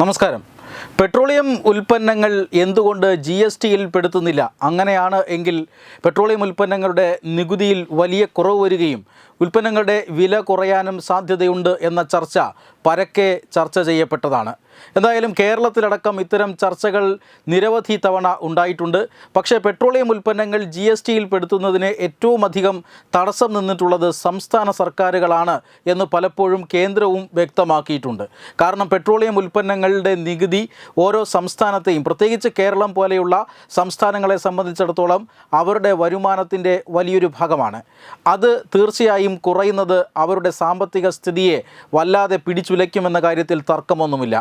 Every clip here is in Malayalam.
നമസ്കാരം. പെട്രോളിയം ഉൽപ്പന്നങ്ങൾ എന്തുകൊണ്ട് ജി എസ് ടിയിൽ പെടുത്തുന്നില്ല? അങ്ങനെയാണ് എങ്കിൽ പെട്രോളിയം ഉൽപ്പന്നങ്ങളുടെ നികുതിയിൽ വലിയ കുറവ് വരികയും ഉൽപ്പന്നങ്ങളുടെ വില കുറയാനും സാധ്യതയുണ്ട് എന്ന ചർച്ച പരക്കെ ചർച്ച ചെയ്യപ്പെട്ടതാണ്. എന്തായാലും കേരളത്തിലടക്കം ഇത്തരം ചർച്ചകൾ നിരവധി തവണ ഉണ്ടായിട്ടുണ്ട്. പക്ഷേ പെട്രോളിയം ഉൽപ്പന്നങ്ങൾ ജി എസ് ടിയിൽ പെടുത്തുന്നതിന് ഏറ്റവും അധികം തടസ്സം നിന്നിട്ടുള്ളത് സംസ്ഥാന സർക്കാരുകളാണ് എന്ന് പലപ്പോഴും കേന്ദ്രവും വ്യക്തമാക്കിയിട്ടുണ്ട്. കാരണം പെട്രോളിയം ഉൽപ്പന്നങ്ങളുടെ നികുതി ഓരോ സംസ്ഥാനത്തെയും പ്രത്യേകിച്ച് കേരളം പോലെയുള്ള സംസ്ഥാനങ്ങളെ സംബന്ധിച്ചിടത്തോളം അവരുടെ വരുമാനത്തിന്റെ വലിയൊരു ഭാഗമാണ്. അത് തീർച്ചയായും കുറയുന്നത് അവരുടെ സാമ്പത്തിക സ്ഥിതിയെ വല്ലാതെ പിടിച്ചുലയ്ക്കുമെന്ന കാര്യത്തിൽ തർക്കമൊന്നുമില്ല.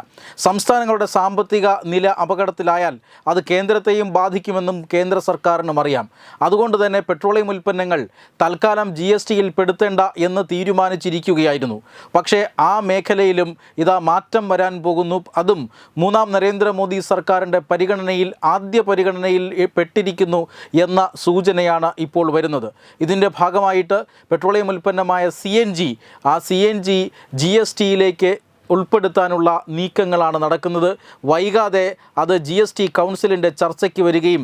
സംസ്ഥാനങ്ങളുടെ സാമ്പത്തിക നില അപകടത്തിലായാൽ അത് കേന്ദ്രത്തെയും ബാധിക്കുമെന്നും കേന്ദ്ര സർക്കാരിനും അറിയാം. അതുകൊണ്ട് തന്നെ പെട്രോളിയം ഉൽപ്പന്നങ്ങൾ തൽക്കാലം ജി എസ് ടിയിൽ പെടുത്തേണ്ട എന്ന് തീരുമാനിച്ചിരിക്കുകയായിരുന്നു. പക്ഷേ ആ മേഖലയിലും ഇതാ മാറ്റം വരാൻ പോകുന്നു. അതും മൂന്നാം നരേന്ദ്രമോദി സർക്കാരിന്റെ പരിഗണനയിൽ ആദ്യ പരിഗണനയിൽ പെട്ടിരിക്കുന്നു എന്ന സൂചനയാണ് ഇപ്പോൾ വരുന്നത്. ഇതിന്റെ ഭാഗമായിട്ട് പെട്രോളിയം ഉൽപ്പന്നമായ സി എൻ ജി ആ C N G G S ടിയിലേക്ക് আজকে ഉൾപ്പെടുത്താനുള്ള നീക്കങ്ങളാണ് നടക്കുന്നത്. വൈകാതെ അത് ജി എസ് ടി കൗൺസിലിന്റെ ചർച്ചയ്ക്ക് വരികയും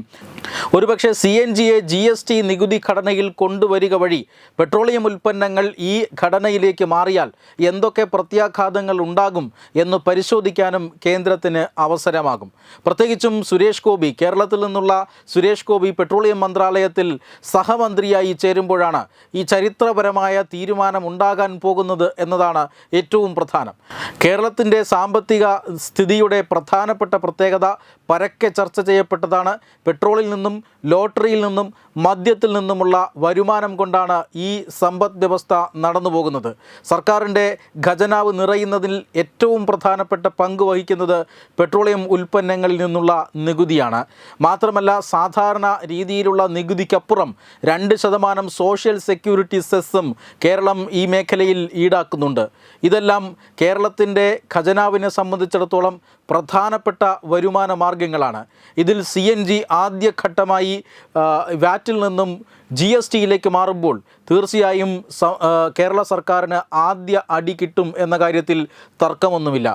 ഒരുപക്ഷെ സി എൻ ജിയെ ജി എസ് ടി നികുതി ഘടനയിൽ കൊണ്ടുവരിക വഴി പെട്രോളിയം ഉൽപ്പന്നങ്ങൾ ഈ ഘടനയിലേക്ക് മാറിയാൽ എന്തൊക്കെ പ്രത്യാഘാതങ്ങൾ ഉണ്ടാകും എന്ന് പരിശോധിക്കാനും കേന്ദ്രത്തിന് അവസരമാകും. പ്രത്യേകിച്ചും സുരേഷ് ഗോപി കേരളത്തിൽ നിന്നുള്ള സുരേഷ് ഗോപി പെട്രോളിയം മന്ത്രാലയത്തിൽ സഹമന്ത്രിയായി ചേരുമ്പോഴാണ് ഈ ചരിത്രപരമായ തീരുമാനം ഉണ്ടാകാൻ പോകുന്നത് എന്നതാണ് ഏറ്റവും പ്രധാനം. കേരളത്തിന്റെ സാമ്പത്തിക സ്ഥിതിയുടെ പ്രധാനപ്പെട്ട പ്രത്യേകത പരക്കെ ചർച്ച ചെയ്യപ്പെട്ടതാണ്. പെട്രോളിൽ നിന്നും ലോട്ടറിയിൽ നിന്നും മദ്യത്തിൽ നിന്നുമുള്ള വരുമാനം കൊണ്ടാണ് ഈ സമ്പദ് വ്യവസ്ഥ നടന്നു പോകുന്നത്. സർക്കാരിന്റെ ഖജനാവ് നിറയുന്നതിൽ ഏറ്റവും പ്രധാനപ്പെട്ട പങ്ക് വഹിക്കുന്നത് പെട്രോളിയം ഉൽപ്പന്നങ്ങളിൽ നിന്നുള്ള നികുതിയാണ്. മാത്രമല്ല സാധാരണ രീതിയിലുള്ള നികുതിക്കപ്പുറം രണ്ട് ശതമാനം സോഷ്യൽ സെക്യൂരിറ്റി സെസ്സും കേരളം ഈ മേഖലയിൽ ഈടാക്കുന്നുണ്ട്. ഇതെല്ലാം കേരളത്തിന്റെ ഖജനാവിനെ സംബന്ധിച്ചിടത്തോളം പ്രധാനപ്പെട്ട വരുമാന മാർഗങ്ങളാണ് ഇതിൽ സി എൻ ജി ആദ്യഘട്ടമായി വാറ്റിൽ നിന്നും ജി എസ് ടിയിലേക്ക് മാറുമ്പോൾ തീർച്ചയായും കേരള സർക്കാരിന് ആദ്യ അടി കിട്ടും എന്ന കാര്യത്തിൽ തർക്കമൊന്നുമില്ല.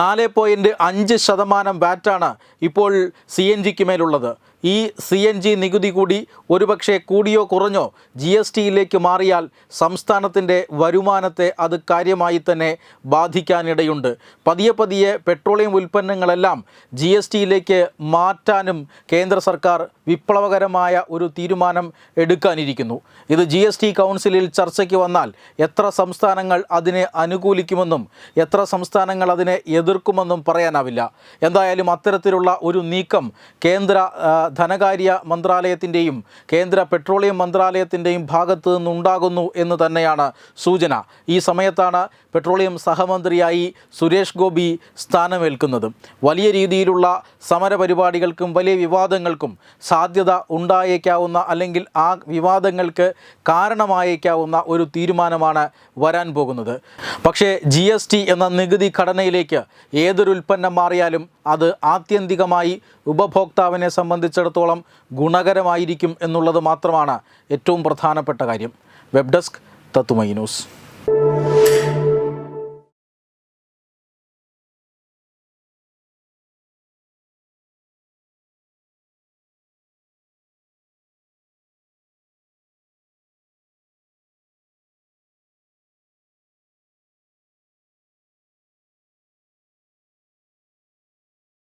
നാല് പോയിന്റ് അഞ്ച് ശതമാനം വാറ്റാണ് ഇപ്പോൾ സി എൻ ജിക്ക് മേലുള്ളത്. ഈ സി എൻ ജി നികുതി കൂടി ഒരുപക്ഷെ കൂടിയോ കുറഞ്ഞോ ജി എസ് ടിയിലേക്ക് മാറിയാൽ സംസ്ഥാനത്തിന്റെ വരുമാനത്തെ അത് കാര്യമായി തന്നെ ബാധിക്കാനിടയുണ്ട്. പതിയെ പതിയെ പെട്രോളിയം ഉൽപ്പന്നങ്ങളെല്ലാം ജി എസ് ടിയിലേക്ക് മാറ്റാനും കേന്ദ്ര സർക്കാർ വിപ്ലവകരമായ ഒരു തീരുമാനം എടുക്കാനിരിക്കുന്നു. ഇത് ജി എസ് ടി കൗൺസിലിൽ ചർച്ചയ്ക്ക് വന്നാൽ എത്ര സംസ്ഥാനങ്ങൾ അതിനെ അനുകൂലിക്കുമെന്നും എത്ര സംസ്ഥാനങ്ങൾ അതിനെ എതിർക്കുമെന്നും പറയാനാവില്ല. എന്തായാലും അത്തരത്തിലുള്ള ഒരു നീക്കം കേന്ദ്ര ധനകാര്യ മന്ത്രാലയത്തിന്റെയും കേന്ദ്ര പെട്രോളിയം മന്ത്രാലയത്തിന്റെയും ഭാഗത്ത് നിന്നുണ്ടാകുന്നു എന്ന് തന്നെയാണ് സൂചന. ഈ സമയത്താണ് പെട്രോളിയം സഹമന്ത്രിയായി സുരേഷ് ഗോപി സ്ഥാനമേൽക്കുന്നത്. വലിയ രീതിയിലുള്ള സമരപരിപാടികൾക്കും വലിയ വിവാദങ്ങൾക്കും സാധ്യത ഉണ്ടായേക്കാവുന്ന അല്ലെങ്കിൽ ആ വിവാദങ്ങൾക്ക് കാരണമായേക്കാവുന്ന ഒരു തീരുമാനമാണ് വരാൻ പോകുന്നത്. പക്ഷേ ജി എന്ന നികുതി ഘടനയിലേക്ക് ഏതൊരു ഉൽപ്പന്നം മാറിയാലും അത് ആത്യന്തികമായി ഉപഭോക്താവിനെ സംബന്ധിച്ചിടത്തോളം ഗുണകരമായിരിക്കും എന്നുള്ളത് മാത്രമാണ് ഏറ്റവും പ്രധാനപ്പെട്ട കാര്യം. വെബ് ഡെസ്ക് തത്തുമൈ ന്യൂസ്.